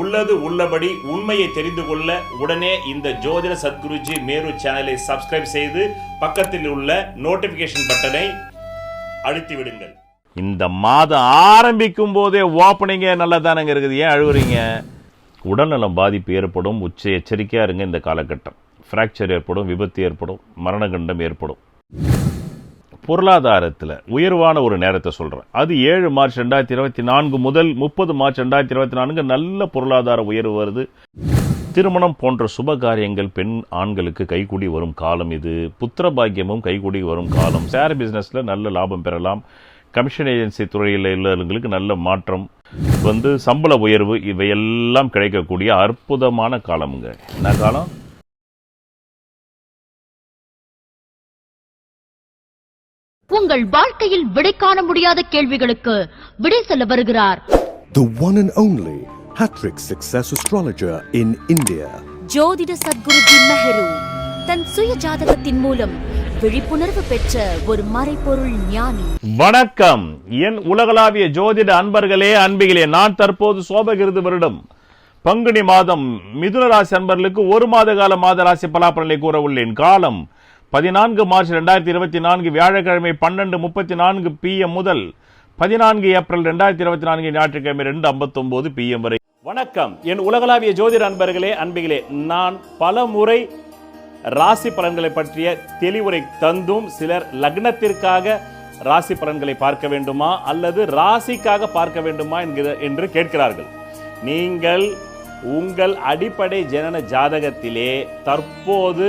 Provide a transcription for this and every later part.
உள்ளது உள்ளபடி உண்மையை தெரிந்து கொள்ள உடனே இந்த ஜோதிட சத்குருஜி மேரு சேனலை சப்ஸ்கிரைப் செய்து பக்கத்தில் உள்ள நோட்டிபிகேஷன் பட்டனை அழுத்தி விடுங்கள் இந்த மாதம் ஆரம்பிக்கும் போதே ஓப்பனிங்கே நல்லா தானங்க இருக்குது. ஏன் அழுகுறீங்க உடல்நலம் பாதிப்பு ஏற்படும் உச்ச எச்சரிக்கையாக இருங்க இந்த காலகட்டம். ஃப்ராக்சர் ஏற்படும் விபத்து ஏற்படும் மரணகண்டம் ஏற்படும். பொருளாதாரத்தில் உயர்வான ஒரு நேரத்தை சொல்கிறேன் அது ஏழு மார்ச் ரெண்டாயிரத்தி இருபத்தி நான்கு முதல் முப்பது மார்ச் ரெண்டாயிரத்தி இருபத்தி நான்கு நல்ல பொருளாதார உயர்வு வருது. திருமணம் போன்ற சுப காரியங்கள் பெண் ஆண்களுக்கு கைகூடி வரும் காலம் இது. புத்திர பாக்கியமும் கைகூடி வரும் காலம். ஷேர் பிஸ்னஸில் நல்ல லாபம் பெறலாம். கமிஷன் ஏஜென்சி துறையில் உள்ளவர்களுக்கு நல்ல மாற்றம் வந்து சம்பள உயர்வு இவையெல்லாம் கிடைக்கக்கூடிய அற்புதமான காலமுங்க. என்ன காலம்? உங்கள் வாழ்க்கையில் விடை காண முடியாத கேள்விகளுக்கு விடை சொல்ல வருகிறார். The one and only Hattrick Success Astrologer in India. ஜோதிட சத்குருஜி மெஹரு தன் சுய ஜாதகத்தின் மூலம் விழிப்புணர்வு பெற்ற ஒரு மறைபொருள் ஞானி. வணக்கம். என் உலகளாவிய ஜோதிட அன்பர்களே அன்பிகளே நான் தற்போது சோபகிருது வருடம். பங்குனி மாதம் மிதுன ராசி அன்பர்களுக்கு ஒரு மாத கால மாத ராசி பலாபலனை கூற உள்ளேன் காலம் பதினான்கு மார்ச் ரெண்டாயிரத்தி இருபத்தி நான்கு வியாழக்கிழமை பன்னெண்டு முப்பத்தி நான்கு பிஎம் முதல் பதினான்கு ஏப்ரல் ரெண்டாயிரத்தி இருபத்தி நான்கு ஞாயிற்றுக்கிழமை ரெண்டு ஐம்பத்தொம்போது பிஎம் வரை. வணக்கம். என் உலகளாவிய ஜோதிட அன்பர்களே அன்பிகளே நான் பல முறை ராசி பலன்களை பற்றிய தெளிவுரை தந்தும் சிலர் லக்னத்திற்காக ராசி பலன்களை பார்க்க வேண்டுமா அல்லது ராசிக்காக பார்க்க வேண்டுமா என்கிற என்று கேட்கிறார்கள். நீங்கள் உங்கள் அடிப்படை ஜனன ஜாதகத்திலே தற்போது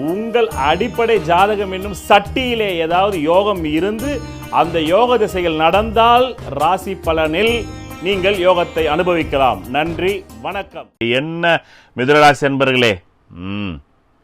உங்கள் அடிப்படை ஜாதகம் என்னும் சட்டியிலே ஏதாவது யோகம் இருந்து அந்த யோக திசையில் நடந்தால் ராசி பலனில் நீங்கள் யோகத்தை அனுபவிக்கலாம். நன்றி வணக்கம். என்ன மிதுனராசி என்பர்களே ம்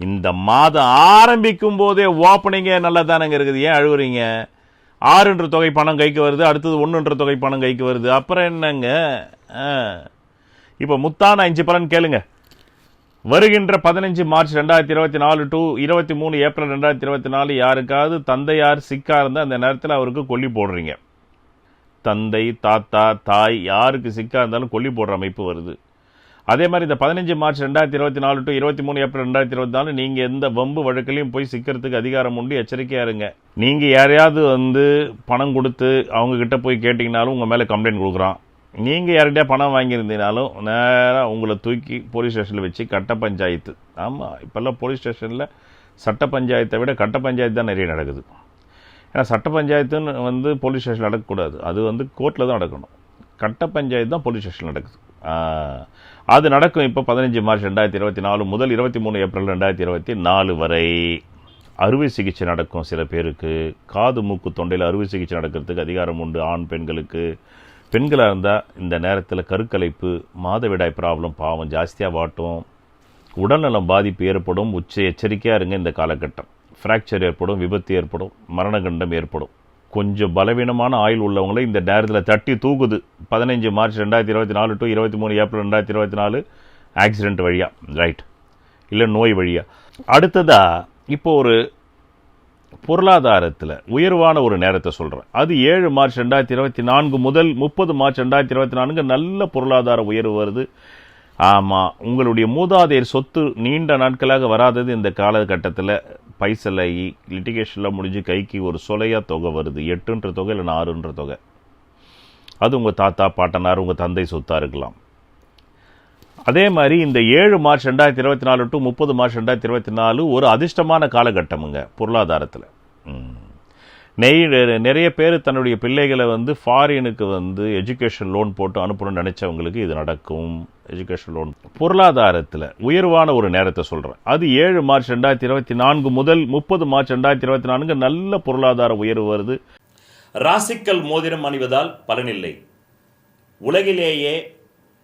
இந்த மாதம் ஆரம்பிக்கும் போதே ஓப்பனிங்கே நல்லதானங்க இருக்குது. ஏன் அழுகுறீங்க? ஆறுன்ற தொகை பணம் கைக்கு வருது அடுத்தது ஒன்றுன்ற தொகை பணம் கைக்கு வருது. அப்புறம் என்னங்க? இப்போ முத்தான அஞ்சு பலன் கேளுங்க. வருகின்ற பதினஞ்சு மார்ச் ரெண்டாயிரத்தி இருபத்தி நாலு டு இருபத்தி மூணு ஏப்ரல் ரெண்டாயிரத்தி இருபத்தி நாலு யாருக்காவது தந்தையார் சிக்கா இருந்தால் அந்த நேரத்தில் அவருக்கு கொல்லி போடுறீங்க. தந்தை தாத்தா தாய் யாருக்கு சிக்கா இருந்தாலும் கொல்லி போடுற அமைப்பு வருது. அதே மாதிரி இந்த பதினஞ்சு மார்ச் ரெண்டாயிரத்தி இருபத்தி நாலு டு இருபத்தி மூணு ஏப்ரல் ரெண்டாயிரத்தி இருபத்தி நாலு நீங்கள் எந்த வம்பு வழக்கிலையும் போய் சிக்கிறதுக்கு அதிகாரம் உண்டு எச்சரிக்கையாக இருங்க. நீங்கள் யாரையாவது வந்து பணம் கொடுத்து அவங்கக்கிட்ட போய் கேட்டிங்கனாலும் உங்கள் மேலே கம்ப்ளைண்ட் கொடுக்குறான். நீங்கள் யார்கிட்டயா பணம் வாங்கியிருந்தீங்கனாலும் நேராக உங்களை தூக்கி போலீஸ் ஸ்டேஷனில் வச்சு கட்ட பஞ்சாயத்து. ஆமாம் இப்போல்லாம் போலீஸ் ஸ்டேஷனில் சட்ட பஞ்சாயத்தை விட கட்ட பஞ்சாயத்து தான் நிறைய நடக்குது. ஏன்னா சட்ட பஞ்சாயத்துன்னு வந்து போலீஸ் ஸ்டேஷன் நடக்கக்கூடாது. அது வந்து கோர்ட்டில் தான் நடக்கணும். கட்ட பஞ்சாயத்து தான் போலீஸ் ஸ்டேஷன் நடக்குது. அது நடக்கும் இப்போ பதினஞ்சு மார்ச் ரெண்டாயிரத்தி இருபத்தி நாலு முதல் இருபத்தி மூணு ஏப்ரல் ரெண்டாயிரத்தி இருபத்தி நாலு வரை. அறுவை சிகிச்சை நடக்கும் சில பேருக்கு. காது மூக்கு தொண்டையில் அறுவை சிகிச்சை நடக்கிறதுக்கு அதிகாரம் உண்டு. ஆண் பெண்களுக்கு. பெண்களாக இருந்தால் இந்த நேரத்தில் கருக்கலைப்பு மாதவிடாய் ப்ராப்ளம் பாவம் ஜாஸ்தியாக வாட்டும். உடல்நலம் பாதிப்பு ஏற்படும் உச்ச எச்சரிக்கையாக இருங்க இந்த காலகட்டம். ஃப்ராக்சர் ஏற்படும் விபத்து ஏற்படும் மரணகண்டம் ஏற்படும். கொஞ்சம் பலவீனமான ஆயுள் உள்ளவங்களை இந்த நேரத்தில் தட்டி தூக்குது. பதினஞ்சு மார்ச் ரெண்டாயிரத்தி இருபத்தி நாலு டு இருபத்தி மூணு ஏப்ரல் ரெண்டாயிரத்தி இருபத்தி நாலு ஆக்சிடென்ட் வழியாக ரைட் இல்லை நோய் வழியாக அடுத்ததாக இப்போ ஒரு பொருளாதாரத்தில் உயர்வான ஒரு நேரத்தை சொல்கிறேன் அது ஏழு மார்ச் ரெண்டாயிரத்தி இருபத்தி நான்கு முதல் முப்பது மார்ச் ரெண்டாயிரத்தி இருபத்தி நான்கு நல்ல பொருளாதார உயர்வு வருது. ஆமாம் உங்களுடைய மூதாதையர் சொத்து நீண்ட நாட்களாக வராதது இந்த காலகட்டத்தில். பைசலாகி லிட்டிகேஷன்லாம் முடிஞ்சு கைக்கு ஒரு சொலையாக தொகை வருது. எட்டுன்ற தொகை இல்லை ஆறுன்ற தொகை. அது உங்கள் தாத்தா பாட்டனார் உங்கள் தந்தை சொத்தாக இருக்கலாம். அதே மாதிரி இந்த ஏழு மார்ச் ரெண்டாயிரத்தி இருபத்தி நாலு டு முப்பது மார்ச் ரெண்டாயிரத்தி இருபத்தி நாலு ஒரு அதிர்ஷ்டமான காலகட்டமுங்க பொருளாதாரத்தில். நெய் நிறைய பேர் தன்னுடைய பிள்ளைகளை வந்து ஃபாரினுக்கு வந்து எஜுகேஷன் லோன் போட்டு அனுப்பணும்னு நினச்சவங்களுக்கு இது நடக்கும். எஜுகேஷன் லோன் பொருளாதாரத்தில் உயர்வான ஒரு நேரத்தை சொல்கிறேன் அது ஏழு மார்ச் ரெண்டாயிரத்தி இருபத்தி நான்கு முதல் முப்பது மார்ச் ரெண்டாயிரத்தி இருபத்தி நான்கு நல்ல பொருளாதார உயர்வு வருது. ராசிக்கல் மோதிரம் அணிவதால் பலனில்லை. உலகிலேயே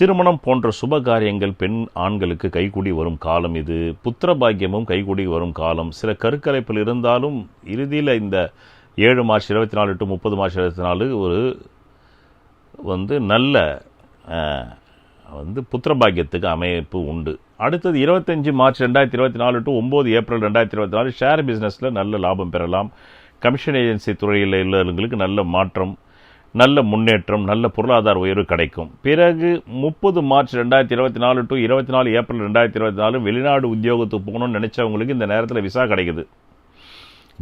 திருமணம் போன்ற சுப காரியங்கள் பெண் ஆண்களுக்கு கைகூடி வரும் காலம் இது. புத்திர பாக்கியமும் கைகூடி வரும் காலம். சில கருக்கலைப்பில் இருந்தாலும் இறுதியில் இந்த ஏழு மார்ச் இருபத்தி நாலு டு முப்பது மார்ச் இருபத்தி நாலு ஒரு வந்து நல்ல வந்து புத்திர பாக்கியத்துக்கு அமைப்பு உண்டு. அடுத்தது இருபத்தஞ்சி மார்ச் ரெண்டாயிரத்தி இருபத்தி நாலு டு ஒம்பது ஏப்ரல் ரெண்டாயிரத்தி இருபத்தி நாலு ஷேர் பிஸ்னஸில் நல்ல லாபம் பெறலாம். கமிஷன் ஏஜென்சி துறையில் உள்ளவர்களுக்கு நல்ல மாற்றம். நல்ல முன்னேற்றம் நல்ல பொருளாதார உயர்வு கிடைக்கும். பிறகு முப்பது மார்ச் ரெண்டாயிரத்தி இருபத்தி நாலு டு இருபத்தி நாலு ஏப்ரல் ரெண்டாயிரத்தி இருபத்தி நாலு வெளிநாடு உத்தியோகத்துக்கு போகணும்னு நினச்சவங்களுக்கு இந்த நேரத்தில் விசா கிடைக்குது.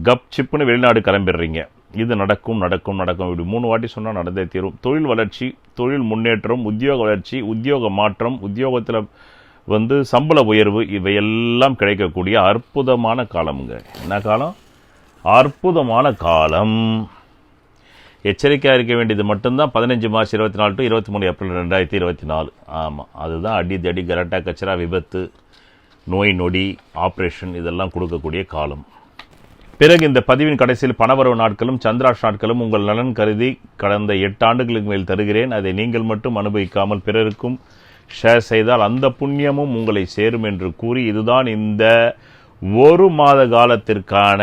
கப் சிப்புன்னு வெளிநாடு கிளம்பிடுறீங்க. இது நடக்கும் நடக்கும் நடக்கும். இப்படி மூணு வாட்டி சொன்னால் நடந்தே தீரும். தொழில் வளர்ச்சி தொழில் முன்னேற்றம் உத்தியோக வளர்ச்சி உத்தியோக மாற்றம் உத்தியோகத்தில் வந்து சம்பள உயர்வு இவையெல்லாம் கிடைக்கக்கூடிய அற்புதமான காலமுங்க. என்ன காலம்? அற்புதமான காலம். எச்சரிக்கையாக இருக்க வேண்டியது மட்டும்தான் பதினஞ்சு மார்ச் இருபத்தி நாலு டு இருபத்தி மூணு ஏப்ரல் ரெண்டாயிரத்தி இருபத்தி நாலு. ஆமாம் அதுதான் அடி தடி கரட்டா கச்சரா விபத்து நோய் நொடி ஆப்ரேஷன் இதெல்லாம் கொடுக்கக்கூடிய காலம். பிறகு இந்த பதிவின் கடைசியில் பணவரவு நாட்களும் சந்திராஷ் நாட்களும் உங்கள் நலன் கருதி கடந்த எட்டு ஆண்டுகளுக்கு மேல் தருகிறேன். அதை நீங்கள் மட்டும் அனுபவிக்காமல் பிறருக்கும் ஷேர் செய்தால் அந்த புண்ணியமும் உங்களை சேரும் என்று கூறி இதுதான் இந்த ஒரு மாத காலத்திற்கான